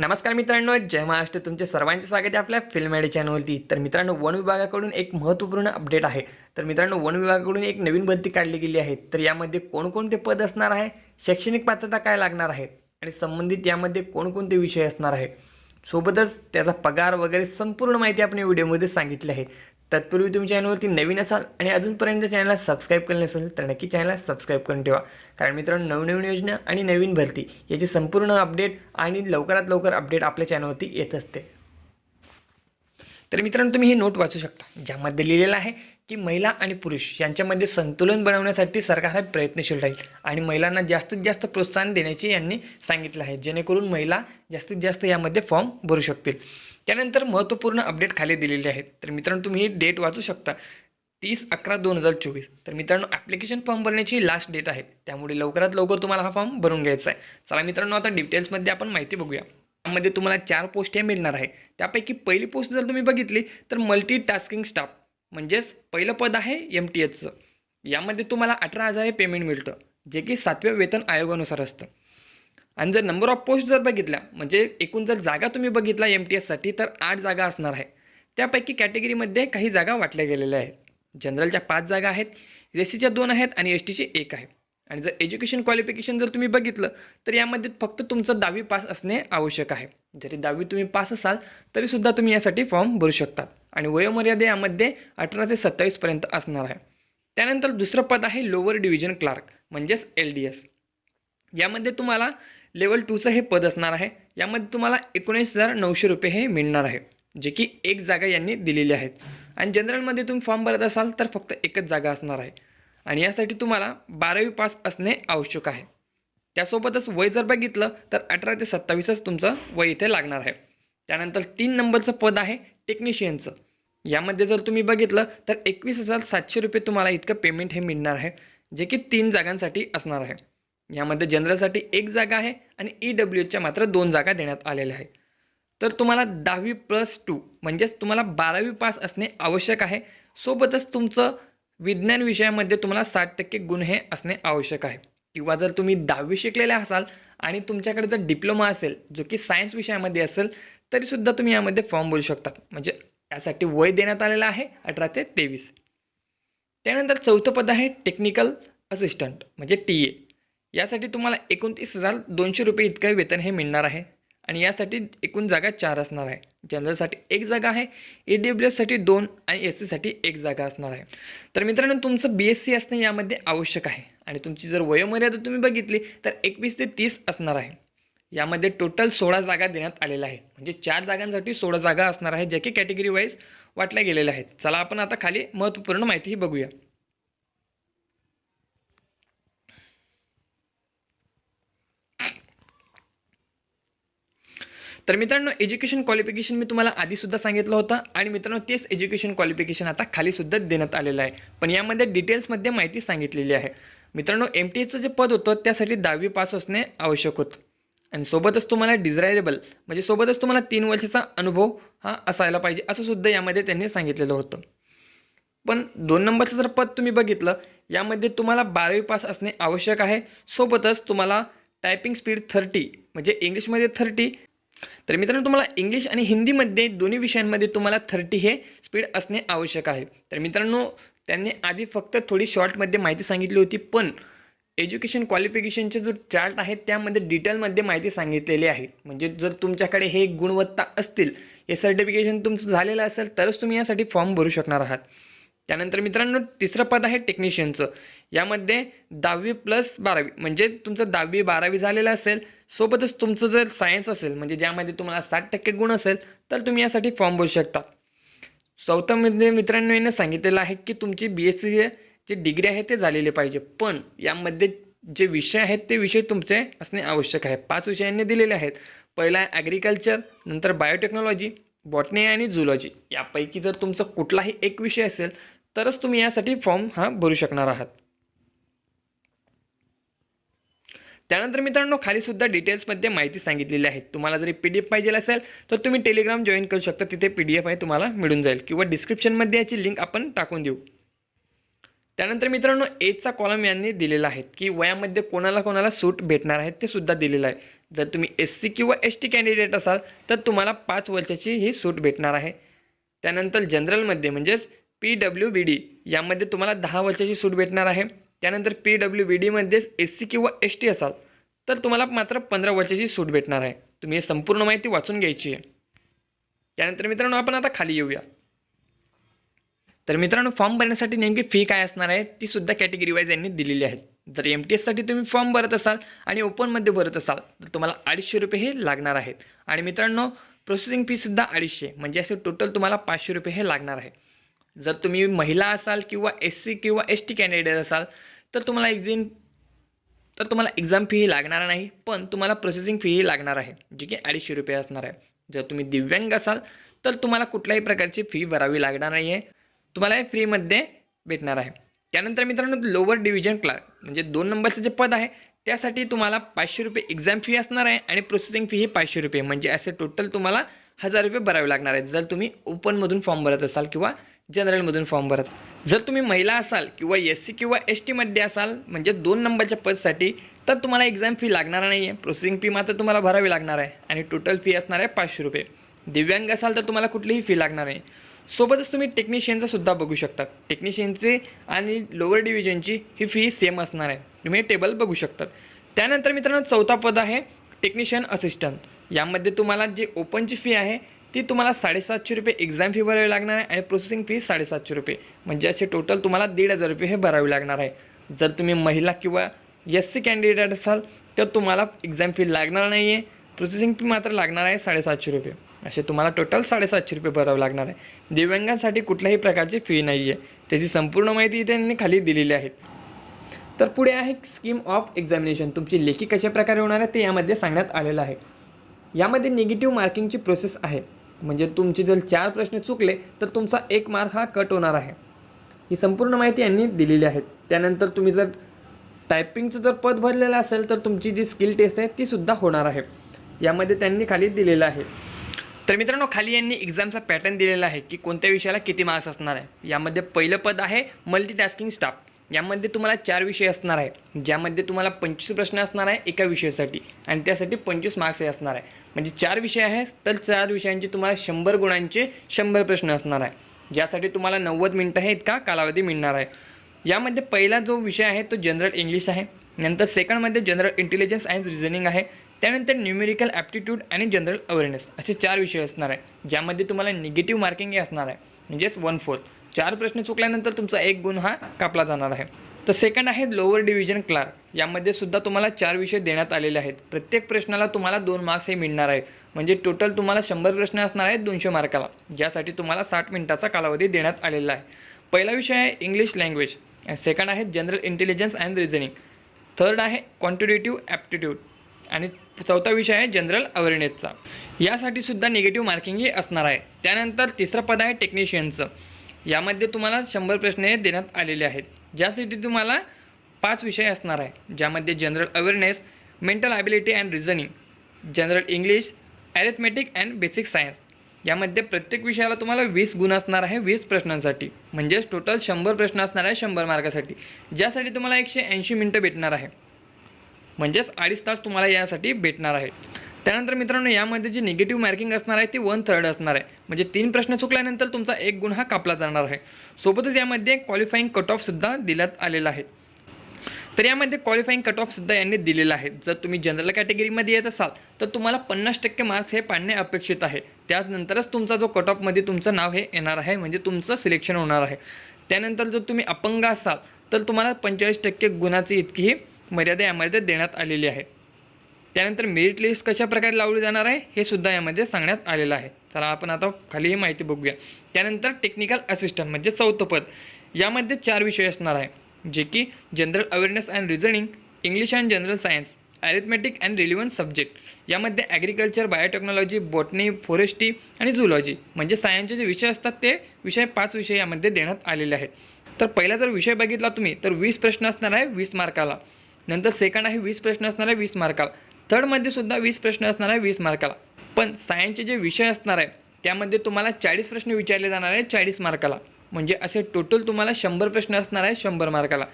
नमस्कार मित्रांनो जय महाराष्ट्र. तुमचे सर्वांचे स्वागत आहे आपल्या फिल्म आयडी चॅनलवरती तर मित्रांनो वन विभागाकडून एक महत्त्वपूर्ण अपडेट आहे. तर मित्रांनो वन विभागाकडून एक नवीन भरती काढली गेली आहे. तर यामध्ये कोणकोणते पद असणार आहे? शैक्षणिक पात्रता काय लागणार आहे? आणि संबंधित यामध्ये कोणकोणते विषय असणार आहे? सोबतच त्याचा पगार वगैरे संपूर्ण माहिती आपण व्हिडिओमध्ये सांगितली आहे. तत्पूर्वी तुम्ही चॅनलवरती नवीन असाल आणि अजूनपर्यंत चॅनलला सबस्क्राईब केलं नसेल तर नक्की चॅनलला सबस्क्राईब करून ठेवा. कारण मित्रांनो नवनवीन योजना आणि नवीन भरती याची संपूर्ण अपडेट आणि लवकरात लवकर अपडेट आपल्या चॅनलवरती येत असते. तर मित्रांनो तुम्ही हे नोट वाचू शकता ज्यामध्ये लिहिलेलं आहे की महिला आणि पुरुष यांच्यामध्ये संतुलन बनवण्यासाठी सरकार हा प्रयत्नशील राहील आणि महिलांना जास्तीत जास्त प्रोत्साहन देण्याचे यांनी सांगितलं आहे. जेणेकरून महिला जास्तीत जास्त यामध्ये फॉर्म भरू शकतील. त्यानंतर महत्त्वपूर्ण अपडेट खाली दिलेले आहेत. तर मित्रांनो तुम्ही ही डेट वाचू शकता. तीस अकरा दोन हजार चोवीस. तर मित्रांनो ॲप्लिकेशन फॉर्म भरण्याची लास्ट डेट आहे. त्यामुळे लवकरात लवकर तुम्हाला हा फॉर्म भरून घ्यायचा आहे. चला मित्रांनो आता डिटेल्समध्ये आपण माहिती बघूया. त्यामध्ये तुम्हाला चार पोस्ट हे मिळणार आहे. त्यापैकी पहिली पोस्ट जर तुम्ही बघितली तर मल्टी टास्किंग स्टाफ म्हणजेच पहिलं पद आहे एम टी एचचं यामध्ये तुम्हाला अठरा हजार हे पेमेंट मिळतं जे की सातव्या वेतन आयोगानुसार असतं. आणि जर नंबर ऑफ पोस्ट जर बघितल्या म्हणजे एकूण जर जागा तुम्ही बघितला एम टी एससाठी तर आठ जागा असणार आहे. त्यापैकी कॅटेगरीमध्ये काही जागा वाटल्या गेलेल्या आहेत. जनरलच्या पाच जागा आहेत एस सीच्या दोन आहेत आणि एस टीची एक आहे. आणि जर एज्युकेशन क्वालिफिकेशन जर तुम्ही बघितलं तर यामध्ये फक्त तुमचं दहावी पास असणे आवश्यक आहे. जरी दहावी तुम्ही पास असाल तरीसुद्धा तुम्ही यासाठी फॉर्म भरू शकतात. आणि वयोमर्यादा यामध्ये अठरा ते सत्तावीसपर्यंत असणार आहे. त्यानंतर दुसरं पद आहे लोअर डिव्हिजन क्लार्क म्हणजेच एल डी एस यामध्ये तुम्हाला लेवल टूचं हे पद असणार आहे. यामध्ये तुम्हाला एकोणीस हजार नऊशे रुपये हे मिळणार आहे जे की एक जागा यांनी दिलेली आहेत. आणि जनरलमध्ये तुम्ही फॉर्म भरत असाल तर फक्त एकच जागा असणार आहे. आणि यासाठी तुम्हाला बारावी पास असणे आवश्यक आहे. त्यासोबतच वय जर बघितलं तर अठरा ते सत्तावीसच तुमचं वय इथे लागणार आहे. त्यानंतर तीन नंबरचं पद आहे टेक्निशियनचं यामध्ये जर तुम्ही बघितलं तर एकवीस हजार सातशे रुपये तुम्हाला इतकं पेमेंट हे मिळणार आहे जे की तीन जागांसाठी असणार आहे. यामध्ये जनरलसाठी एक जागा आहे आणि ई डब्ल्यू एचच्या मात्र दोन जागा देण्यात आलेल्या आहेत. तर तुम्हाला दहावी प्लस टू म्हणजेच तुम्हाला बारावी पास असणे आवश्यक आहे. सोबतच तुमचं विज्ञान विषयामध्ये तुम्हाला साठ टक्के गुण हे असणे आवश्यक आहे. किंवा जर तुम्ही दहावी शिकलेले असाल आणि तुमच्याकडे जर डिप्लोमा असेल जो की सायन्स विषयामध्ये असेल तरीसुद्धा तुम्ही यामध्ये फॉर्म भरू शकता. म्हणजे यासाठी वय देण्यात आलेलं आहे अठरा ते तेवीस. त्यानंतर चौथं पद आहे टेक्निकल असिस्टंट म्हणजे टी ए यासाठी तुम्हाला एकोणतीस हजार दोनशे रुपये इतकं वेतन हे मिळणार आहे. आणि यासाठी एकूण जागा चार असणार आहे. जनरलसाठी एक जागा आहे ए डब्ल्यू एससाठी दोन आणि एस सीसाठी एक जागा असणार आहे. तर मित्रांनो तुमचं बी एस सी असणं यामध्ये आवश्यक आहे. आणि तुमची जर वयोमर्यादा तुम्ही बघितली तर एकवीस ते तीस असणार आहे. यामध्ये टोटल सोळा जागा देण्यात आलेल्या आहे म्हणजे चार जागांसाठी सोळा जागा असणार आहे ज्या की कॅटेगरी वाईज वाटल्या गेलेल्या आहेत. चला आपण आता खाली महत्त्वपूर्ण माहिती ही बघूया. तर मित्रांनो एज्युकेशन क्वालिफिकेशन मी तुम्हाला आधीसुद्धा सांगितलं होतं आणि मित्रांनो तेच एज्युकेशन क्वालिफिकेशन आता खालीसुद्धा देण्यात आलेलं आहे. पण यामध्ये डिटेल्समध्ये माहिती सांगितलेली आहे. मित्रांनो एम टी एचं जे पद होतं त्यासाठी दहावी पास असणे आवश्यक होतं. आणि सोबतच तुम्हाला डिझायरेबल म्हणजे सोबतच तुम्हाला तीन वर्षाचा अनुभव हा असायला पाहिजे असं सुद्धा यामध्ये त्यांनी सांगितलेलं होतं. पण दोन नंबरचं जर पद तुम्ही बघितलं यामध्ये तुम्हाला बारावी पास असणे आवश्यक आहे. सोबतच तुम्हाला टायपिंग स्पीड थर्टी म्हणजे इंग्लिशमध्ये थर्टी तर मित्रांनो तुम्हाला इंग्लिश आणि हिंदीमध्ये दोन्ही विषयांमध्ये तुम्हाला थर्टी हे स्पीड असणे आवश्यक आहे. तर मित्रांनो त्यांनी आधी फक्त थोडी शॉर्टमध्ये माहिती सांगितली होती पण एज्युकेशन क्वालिफिकेशनचे जो चार्ट आहे त्यामध्ये डिटेलमध्ये माहिती सांगितलेली आहे. म्हणजे जर तुमच्याकडे हे गुणवत्ता असतील हे सर्टिफिकेशन तुमचं झालेलं असेल तरच तुम्ही यासाठी फॉर्म भरू शकणार आहात. त्यानंतर मित्रांनो तिसरं पद आहे टेक्निशियनचं यामध्ये दहावी प्लस बारावी म्हणजे तुमचं दहावी बारावी झालेलं असेल सोबतच तुमचं जर सायन्स असेल म्हणजे ज्यामध्ये तुम्हाला साठ टक्के गुण असेल तर तुम्ही यासाठी फॉर्म भरू शकता. चौथ्यामध्ये म्हणजे मित्रांनो यांनी सांगितलेलं आहे की तुमची B S C J degree आहे ते झालेले पाहिजे. पण यामध्ये जे विषय आहेत ते विषय तुमचे असणे आवश्यक आहे. पाच विषयांनी दिलेले आहेत. पहिला आहे ॲग्रिकल्चर नंतर बायोटेक्नॉलॉजी बॉटनी आणि झुलॉजी यापैकी जर तुमचा कुठलाही एक विषय असेल तरच तुम्ही यासाठी फॉर्म हा भरू शकणार आहात. त्यानंतर मित्रांनो खाली सुद्धा डिटेल्समध्ये माहिती सांगितलेली आहे. तुम्हाला जरी पी डी एफ पाहिजे असेल तर तुम्ही टेलिग्राम जॉईन करू शकता. तिथे पी डी एफ आहे तुम्हाला मिळून जाईल. किंवा डिस्क्रिप्शनमध्ये याची लिंक आपण टाकून देऊ. त्यानंतर मित्रांनो एजचा कॉलम यांनी दिलेला आहे की वयामध्ये कोणाला कोणाला सूट भेटणार आहे ते सुद्धा दिलेलं आहे. जर तुम्ही एस सी किंवा एस टी कॅन्डिडेट असाल तर तुम्हाला पाच वर्षाची ही सूट भेटणार आहे. त्यानंतर जनरलमध्ये म्हणजेच पी डब्ल्यू बी डी यामध्ये तुम्हाला दहा वर्षाची सूट भेटणार आहे. त्यानंतर पी डब्ल्यू बी डीमध्येच एस सी किंवा एस टी असाल तर तुम्हाला मात्र पंधरा वर्षाची सूट भेटणार आहे. तुम्ही संपूर्ण माहिती वाचून घ्यायची आहे. त्यानंतर मित्रांनो आपण आता खाली येऊया. तर मित्रांनो फॉर्म भरण्यासाठी नेमकी फी काय असणार आहे ती सुद्धा कॅटेगरी वाईज यांनी दिलेली आहे. जर एम टी एससाठी तुम्ही फॉर्म भरत असाल आणि ओपनमध्ये भरत असाल तर तुम्हाला अडीचशे रुपये हे लागणार आहेत. आणि मित्रांनो प्रोसेसिंग फीसुद्धा अडीचशे म्हणजे असे टोटल तुम्हाला पाचशे रुपये हे लागणार आहे. जर तुम्ही महिला असाल किंवा एस सी किंवा एस टी कॅन्डिडेट असाल तर तुम्हाला एक्झिम तर तुम्हाला एक्झाम फी ही लागणार नाही पण तुम्हाला प्रोसेसिंग फीही लागणार आहे जी की अडीचशे रुपये असणार आहे. जर तुम्ही दिव्यांग असाल तर तुम्हाला कुठल्याही प्रकारची फी भरावी लागणार नाही आहे तुम्हाला हे फ्रीमध्ये भेटणार आहे. त्यानंतर मित्रांनो लोअर डिव्हिजन क्लास म्हणजे दोन नंबरचं जे पद आहे त्यासाठी तुम्हाला पाचशे रुपये एक्झाम फी असणार आहे आणि प्रोसेसिंग फी ही पाचशे रुपये. म्हणजे असे टोटल तुम्हाला हजार रुपये भरावे लागणार आहेत. जर तुम्ही ओपनमधून फॉर्म भरत असाल किंवा जनरलमधून फॉर्म भरत. जर तुम्ही महिला असाल किंवा एस सी किंवा एस टीमध्ये असाल म्हणजे दोन नंबरच्या पदसाठी तर तुम्हाला एक्झाम फी लागणार नाही आहे प्रोसेसिंग फी मात्र तुम्हाला भरावी लागणार आहे. आणि टोटल फी असणार आहे पाचशे रुपये. दिव्यांग असाल तर तुम्हाला कुठलीही फी लागणार नाही. सोबतच तुम्ही टेक्निशियनचं सुद्धा बघू शकतात. टेक्निशियनचे आणि लोअर डिव्हिजनची ही फी सेम असणार आहे. तुम्ही टेबल बघू शकतात. त्यानंतर मित्रांनो चौथा पद आहे टेक्निशियन असिस्टंट यामध्ये तुम्हाला जी ओपनची फी आहे ती तुम्हाला साडेसातशे रुपये एक्झाम फी भरावी लागणार आहे आणि प्रोसेसिंग फी साडेसातशे रुपये. म्हणजे असे टोटल तुम्हाला दीड हजार रुपये हे भरावे लागणार आहे. जर तुम्ही महिला किंवा एस सी कॅन्डिडेट असाल तर तुम्हाला एक्झाम फी लागणार नाही आहे प्रोसेसिंग फी मात्र लागणार आहे साडेसातशे रुपये. असे तुम्हाला टोटल साडेसातशे रुपये भरावे लागणार आहे. दिव्यांगांसाठी कुठल्याही प्रकारची फी नाही आहे त्याची संपूर्ण माहिती त्यांनी खाली दिलेली आहे. तर पुढे आहे स्कीम ऑफ एक्झामिनेशन तुमची लेखी कशा प्रकारे होणार आहे ते यामध्ये सांगण्यात आलेलं आहे. यामध्ये निगेटिव्ह मार्किंगची प्रोसेस आहे. म्हणजे तुमचे जर चार प्रश्न चुकले तर तुमचा एक मार्क हा कट होणार आहे. ही संपूर्ण माहिती यांनी दिलेली आहे. त्यानंतर तुम्ही जर टायपिंगचं जर पद भरलेलं असेल तर तुमची जी स्किल टेस्ट आहे ती सुद्धा होणार आहे. यामध्ये त्यांनी खाली दिलेलं आहे. तर मित्रांनो खाली यांनी एक्झामचा पॅटर्न दिलेला आहे की कोणत्या विषयाला किती मार्क्स असणार आहे. यामध्ये पहिलं पद आहे मल्टीटास्किंग स्टाफ यामध्ये तुम्हाला चार विषय असणार आहे. ज्यामध्ये तुम्हाला पंचवीस प्रश्न असणार आहे एका विषयासाठी. आणि त्यासाठी पंचवीस मार्क्स हे असणार आहे. म्हणजे चार विषय आहेत तर चार विषयांचे तुम्हाला शंभर गुणांचे शंभर प्रश्न असणार आहे. ज्यासाठी तुम्हाला नव्वद मिनटं हे इतका कालावधी मिळणार आहे. यामध्ये पहिला जो विषय आहे तो जनरल इंग्लिश आहे. नंतर सेकंडमध्ये जनरल इंटेलिजन्स अँड रिझनिंग आहे. त्यानंतर न्यूमेरिकल ॲप्टिट्यूड आणि जनरल अवेअरनेस असे चार विषय असणार आहे ज्यामध्ये तुम्हाला निगेटिव्ह मार्किंगही असणार आहे. म्हणजेच वन फोर्थ. चार प्रश्न चुकल्यानंतर तुमचा एक गुण हा कापला जाणार आहे. तर सेकंड आहे लोअर डिव्हिजन क्लार्क यामध्ये सुद्धा तुम्हाला चार विषय देण्यात आलेले आहेत. प्रत्येक प्रश्नाला तुम्हाला दोन मार्क्स हे मिळणार आहे. म्हणजे टोटल तुम्हाला शंभर प्रश्न असणार आहेत दोनशे मार्काला ज्यासाठी तुम्हाला साठ मिनिटाचा कालावधी देण्यात आलेला आहे. पहिला विषय आहे इंग्लिश लँग्वेज सेकंड आहे general intelligence and reasoning third आहे क्वांटिटेटिव्ह ॲप्टिट्यूड आणि चौथा विषय आहे जनरल अवेअरनेसचा यासाठी सुद्धा निगेटिव्ह मार्किंग हे असणार आहे. त्यानंतर तिसरं पद आहे टेक्निशियनचं यामध्ये तुम्हाला शंभर प्रश्न हे देण्यात आलेले आहेत. ज्यासाठी तुम्हाला पाच विषय असणार आहे ज्यामध्ये general awareness mental ability and reasoning general English arithmetic and basic science यामध्ये प्रत्येक विषयाला तुम्हाला वीस गुण असणार आहे वीस प्रश्नांसाठी. म्हणजेच टोटल शंभर प्रश्न असणार आहे शंभर मार्कासाठी ज्यासाठी तुम्हाला एकशे ऐंशी मिनटं भेटणार आहे. म्हणजेच अडीच तास तुम्हाला यासाठी भेटणार आहे. त्यानंतर मित्रांनो यामध्ये जी निगेटिव्ह मार्किंग असणार आहे ती वन थर्ड असणार आहे. म्हणजे तीन प्रश्न चुकल्यानंतर तुमचा एक गुण हा कापला जाणार आहे. सोबतच यामध्ये क्वालिफाईंग कट ऑफसुद्धा दिल्यात आलेला आहे. तर यामध्ये क्वालिफाईंग कट ऑफसुद्धा यांनी दिलेला आहे. जर तुम्ही जनरल कॅटेगरीमध्ये येत असाल तर तुम्हाला पन्नास टक्के मार्क्स हे पाडणे अपेक्षित आहे. त्यानंतरच तुमचा जो कट ऑफमध्ये तुमचं नाव हे येणार आहे म्हणजे तुमचं सिलेक्शन होणार आहे. त्यानंतर जर तुम्ही अपंग असाल तर तुम्हाला पंचेचाळीस टक्के गुणाची इतकीही मर्यादा यामध्ये देण्यात आलेली आहे. त्यानंतर मेरिट लिस्ट कशा प्रकारे लावली जाणार आहे हे सुद्धा यामध्ये सांगण्यात आलेलं आहे. चला आपण आता खाली ही माहिती बघूया. त्यानंतर टेक्निकल असिस्टंट म्हणजे चौथं पद. यामध्ये चार विषय असणार आहे जे की general awareness and reasoning English and general science arithmetic and relevant subject यामध्ये ॲग्रिकल्चर बायोटेक्नॉलॉजी बॉटनी फॉरेस्ट्री आणि झुलॉजी म्हणजे सायन्सचे जे विषय असतात ते विषय पाच विषय यामध्ये देण्यात आलेले आहेत. तर पहिला जर विषय बघितला तुम्ही तर वीस प्रश्न असणार आहे वीस मार्काला नंतर सेकंड आहे वीस प्रश्न असणार आहे वीस मार्काला थर्डमध्ये सुद्धा वीस प्रश्न असणार आहे वीस मार्काला. पण सायन्सचे जे विषय असणार आहे त्यामध्ये तुम्हाला चाळीस प्रश्न विचारले जाणार आहे चाळीस मार्काला. म्हणजे असे टोटल तुम्हाला शंभर प्रश्न असणार आहे शंभर मार्काला.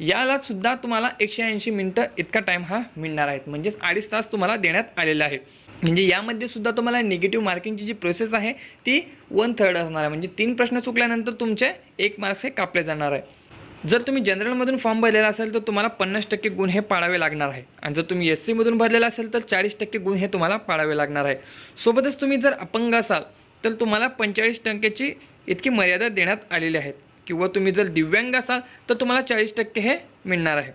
याला सुद्धा तुम्हाला एकशे ऐंशी मिनटं इतका टाईम हा मिळणार आहे म्हणजेच अडीच तास तुम्हाला देण्यात आलेला आहे म्हणजे यामध्ये सुद्धा तुम्हाला निगेटिव्ह मार्किंगची जी प्रोसेस आहे ती वन थर्ड असणार आहे. म्हणजे तीन प्रश्न चुकल्यानंतर तुमचे एक मार्क्स हे कापले जाणार आहे. जर तुम्ही जनरलमधून फॉर्म भरलेला असेल तर तुम्हाला पन्नास टक्के गुण हे पाळावे लागणार आहे. आणि जर तुम्ही एस सीमधून भरलेला असेल तर चाळीस टक्के गुण हे तुम्हाला पाळावे लागणार आहे. सोबतच तुम्ही जर अपंग असाल तर तुम्हाला पंचेचाळीस टक्क्याची इतकी मर्यादा देण्यात आलेली आहे किंवा तुम्ही जर दिव्यांग असाल तर तुम्हाला चाळीस टक्के हे मिळणार आहे.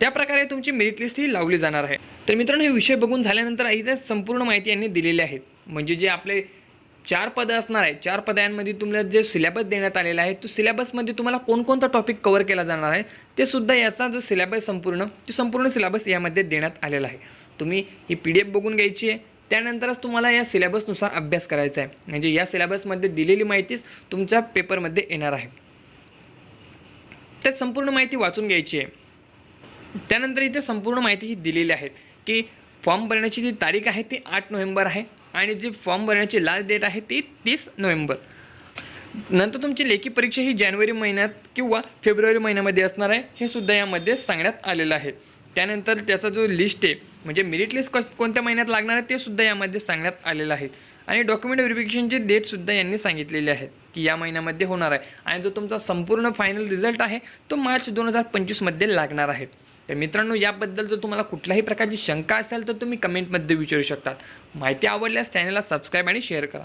त्याप्रकारे तुमची मेरिट लिस्ट ही लावली जाणार आहे. तर मित्रांनो हे विषय बघून झाल्यानंतर इथे संपूर्ण माहिती यांनी दिलेली आहे. म्हणजे जे आपले चार पदं असणार आहे. चार पदांमध्ये तुम्हाला जे सिलेबस देण्यात आलेला आहे तो सिलेबसमध्ये तुम्हाला कोणकोणता टॉपिक कवर केला जाणार आहे ते सुद्धा याचा जो सिलेबस संपूर्ण तो संपूर्ण सिलेबस यामध्ये देण्यात आलेला आहे. तुम्ही ही पी डी एफ बघून घ्यायची आहे. त्यानंतरच तुम्हाला या सिलेबसनुसार अभ्यास करायचा आहे. म्हणजे या सिलेबसमध्ये दिलेली माहितीच तुमच्या पेपरमध्ये येणार आहे. त्यात संपूर्ण माहिती वाचून घ्यायची आहे. त्यानंतर इथे संपूर्ण माहिती ही दिलेली आहे की फॉर्म भरण्याची जी तारीख आहे ती आठ नोव्हेंबर आहे. आणि जी फॉर्म भरण्याची लास्ट डेट आहे ती तीस नोव्हेंबर. नंतर तुमची लेखी परीक्षा ही जानेवारी महिन्यात किंवा फेब्रुवारी महिन्यामध्ये असणार आहे हे सुद्धा यामध्ये सांगण्यात आलेलं आहे. त्यानंतर त्याचा जो लिस्ट आहे म्हणजे मेरिट लिस्ट कस कोणत्या महिन्यात लागणार आहे ते सुद्धा यामध्ये सांगण्यात आलेलं आहे. आणि डॉक्युमेंट व्हेरिफिकेशनची डेटसुद्धा यांनी सांगितलेली आहे की या महिन्यामध्ये होणार आहे. आणि जो तुमचा संपूर्ण फायनल रिझल्ट आहे तो मार्च दोन हजार पंचवीसमध्ये लागणार आहे. तर मित्रांनो याबद्दल जर तुम्हाला कुठल्याही प्रकारची शंका असेल तर तुम्ही कमेंटमध्ये विचारू शकतात. माहिती आवडल्यास चॅनलला सबस्क्राईब आणि शेअर करा.